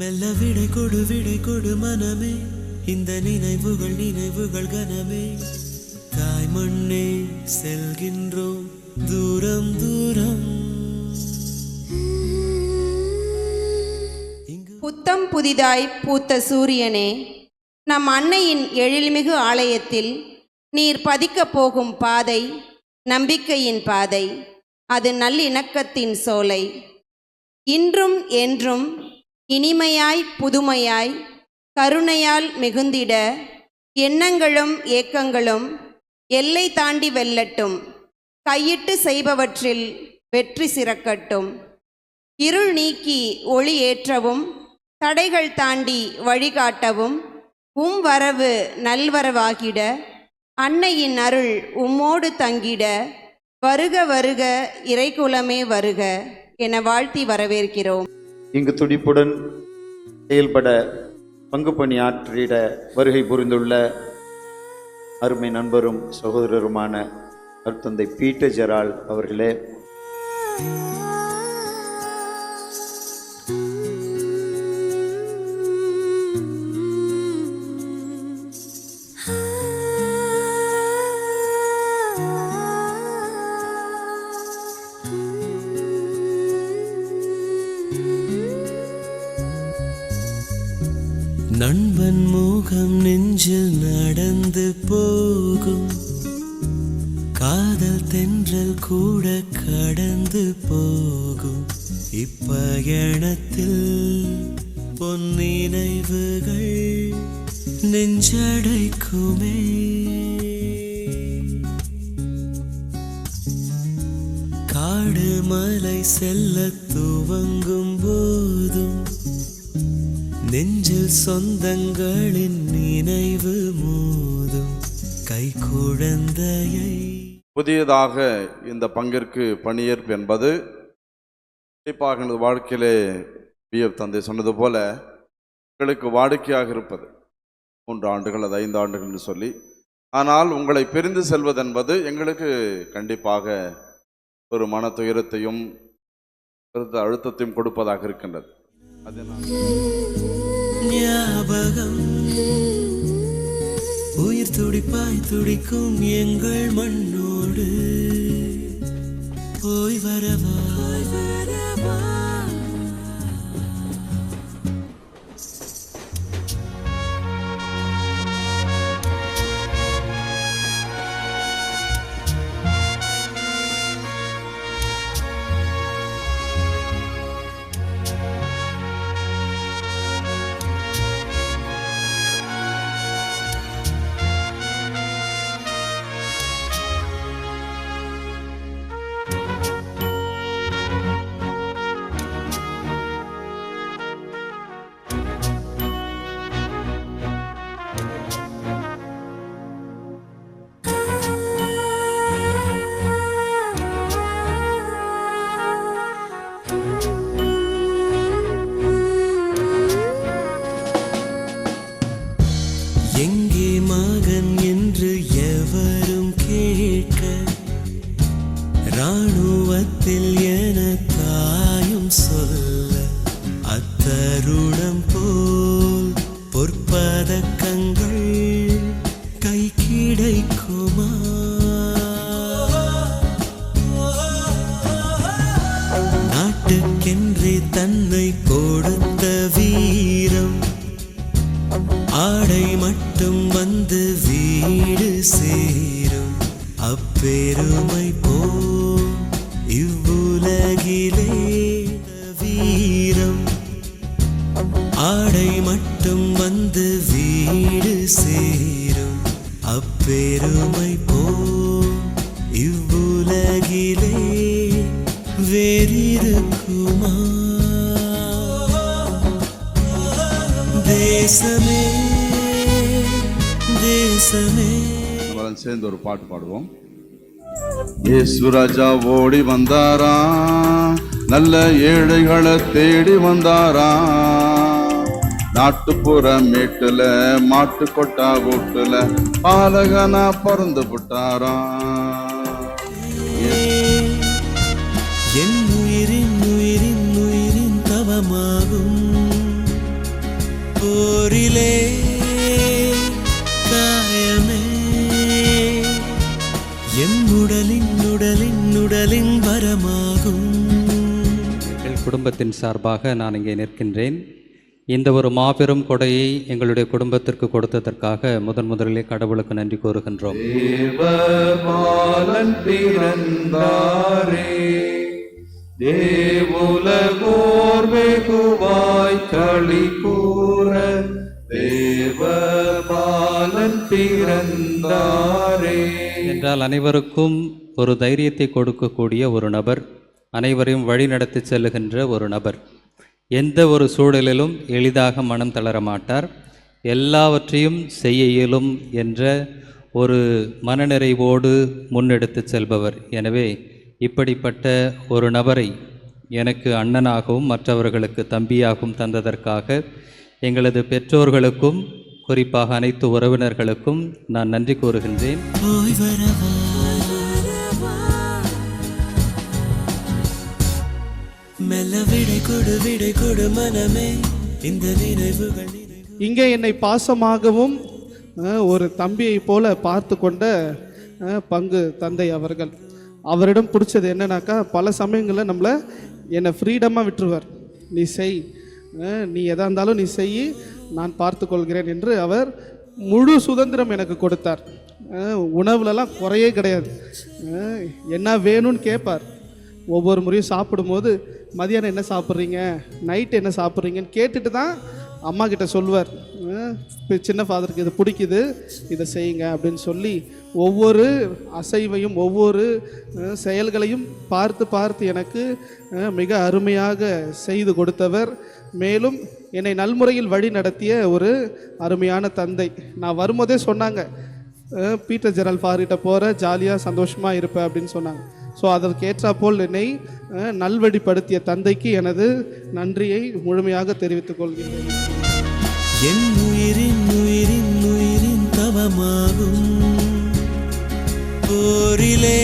மெல்ல விடை கொடு விடை கொடு மனமே. இந்த நினைவுகள் நினைவுகள் கனமே. தாய் மண்ணே செல்கின்றோம் தூரம் தூரம். புத்தம் புதிதாய் பூத்த சூரியனே நம் அன்னையின் எழில்மிகு ஆலயத்தில் நீர் பதிக்கப் போகும் பாதை நம்பிக்கையின் பாதை அது நல்லிணக்கத்தின் சோலை. இன்றும் என்றும் இனிமையாய் புதுமையாய் கருணையால் மிகுந்திட எண்ணங்களும் ஏக்கங்களும் எல்லை தாண்டி வெல்லட்டும். கையிட்டு செய்பவற்றில் வெற்றி சிறக்கட்டும். இருள் நீக்கி ஒளி ஏற்றவும் தடைகள் தாண்டி வழிகாட்டவும் உம் வரவு நல்வரவாகிட அன்னையின் அருள் உம்மோடு தங்கிட வருக வருக இறைக்குலமே வருக என வாழ்த்தி வரவேற்கிறோம். இங்கு துடிப்புடன் செயல்பட பங்கு பணியாற்றிட ஆற்றிட வருகை புரிந்துள்ள அருமை நண்பரும் சகோதரருமான அருத்தந்தை பீட்டர் ஜெரால் அவர்களே. நண்பன் முகம் நெஞ்சில் நடந்து போகும். காதல் தென்றல் கூட கடந்து போகும். இப்பயணத்தில் பொன்னினைவுகள் நெஞ்சடைக்குமே. காடு மலை செல்ல துவங்கும் போதும் நெஞ்சில் சொந்தங்களின் நினைவு மோதும் கை குழந்தையை. புதியதாக இந்த பங்கிற்கு பணியேற்பு என்பது கண்டிப்பாக எனது வாழ்க்கையிலே பிஎஃப் தந்தை சொன்னது போல உங்களுக்கு வாடிக்கையாக இருப்பது. மூன்று ஆண்டுகள் அது ஐந்து ஆண்டுகள் என்று சொல்லி. ஆனால் உங்களை பிரிந்து செல்வதென்பது எங்களுக்கு கண்டிப்பாக ஒரு மன துயரத்தையும் அழுத்தத்தையும் கொடுப்பதாக இருக்கின்றது. அதனால் ஞாபகம். உயிர் துடிப்பாய் துடிக்கும் எங்கள் மண்ணோடு. ராணுவத்தில் எனக்காயும் சொல்ல அத்தருணம் போல் பொற்பதக்கங்கள் கை கிடைக்குமா? நாட்டுக்கென்றே தன்னை கொடுத்த வீரம் ஆடை மட்டும் வந்து வீடு சேரும். அப்பெருமை தேசமே தேசமே. சேர்ந்து ஒரு பாட்டு பாடுவோம். இயேசு ராஜா ஓடி வந்தாரா? நல்ல ஏழைகளை தேடி வந்தாரா? நாட்டுப்புற மேட்டுல மாட்டு கொட்டா வீட்டுல பாலகனா பிறந்து விட்டாரா? வரமாகும். எங்கள் குடும்பத்தின் சார்பாக நான் இங்கே நிற்கின்றேன். இந்த ஒரு மாபெரும் கொடையை எங்களுடைய குடும்பத்திற்கு கொடுத்ததற்காக முதன் முதலிலே கடவுளுக்கு நன்றி கூறுகின்றோம். தேவபாலன் பிறந்தாரே தேவுலகோர் வெகுவாய் களி கூற தேவபாலன் பிறந்தாரே. என்றால் அனைவருக்கும் ஒரு தைரியத்தை கொடுக்கக்கூடிய ஒரு நபர் அனைவரையும் வழிநடத்தி செல்லுகின்ற ஒரு நபர். எந்த ஒரு சூழலிலும் எளிதாக மனம் தளர மாட்டார். எல்லாவற்றையும் செய்ய இயலும் என்ற ஒரு மனநிறைவோடு முன்னெடுத்து செல்பவர். எனவே இப்படிப்பட்ட ஒரு நபரை எனக்கு அண்ணனாகவும் மற்றவர்களுக்கு தம்பியாகவும் தந்ததற்காக எங்களது பெற்றோர்களுக்கும் குறிப்பாக அனைத்து உறவினர்களுக்கும் நான் நன்றி கூறுகின்றேன். மெல்ல விடை கொடு விடை கொடு மனமே. இந்த நினைவுகள் இங்கே என்னை பாசமாகவும் ஒரு தம்பியை போல பார்த்து கொண்ட பங்கு தந்தை அவர்கள். அவரிடம் பிடிச்சது என்னன்னாக்கா பல சமயங்களில் நம்மளை என்னை ஃப்ரீடமாக விட்டுருவார். நீ செய். நீ எதாக இருந்தாலும் நீ செய் நான் பார்த்து கொள்கிறேன் என்று அவர் முழு சுதந்திரம் எனக்கு கொடுத்தார். உணவுலலாம் குறையே கிடையாது. என்ன வேணும்னு கேட்பார் ஒவ்வொரு முறையும் சாப்பிடும்போது மதியானம் என்ன சாப்பிட்றீங்க? நைட் என்ன சாப்பிட்றீங்கன்னு கேட்டுட்டு தான் அம்மா கிட்ட சொல்லுவார். சின்ன ஃபாதருக்கு இது பிடிக்குது இதை செய்யுங்க அப்படின்னு சொல்லி ஒவ்வொரு அசைவையும் ஒவ்வொரு செயல்களையும் பார்த்து பார்த்து எனக்கு மிக அருமையாக செய்து கொடுத்தவர். மேலும் என்னை நல்முறையில் வழி நடத்திய ஒரு அருமையான தந்தை. நான் வரும்போதே சொன்னாங்க பீட்டர் ஜெனரல் ஃபார்கிட்ட போகிற ஜாலியாக சந்தோஷமாக இருப்பேன் அப்படின்னு சொன்னாங்க. ஸோ அதற்கேற்றாப்போல் என்னை நல்வழிப்படுத்திய தந்தைக்கு எனது நன்றியை முழுமையாக தெரிவித்துக் கொள்கிறேன். என் உயிரின் உயிரின் உயிரின் தவமாகும். போரிலே